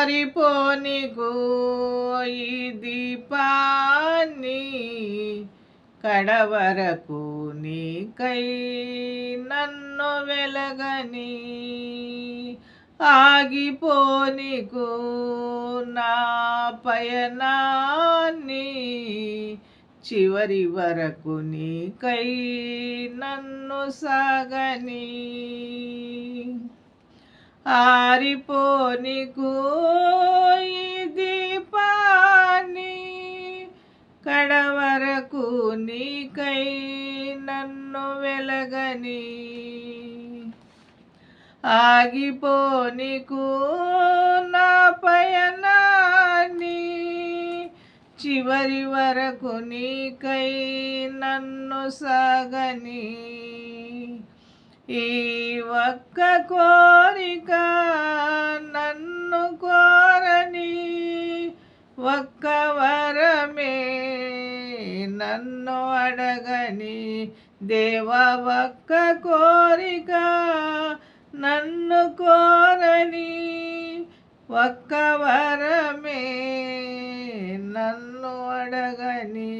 ఆరిపోనికు దీపాన్ని కడవరకు నీకై నన్ను వెలగని ఆగిపోనికు నా పయనాన్ని చివరి వరకు నీకై నన్ను సాగని ఆరిపోని గోయి దీపాన్ని కడవరకు నీకై నన్ను వెలగని. ఆగిపోనికు నా పయనాన్ని చివరి వరకు నీకై నన్ను సాగని. ఈ ఒక్క కోరిక నన్ను కోరని ఒక్క వరమే నన్ను అడగని దేవ ఒక్క కోరిక నన్ను కోరని ఒక్క వరమే నన్ను అడగని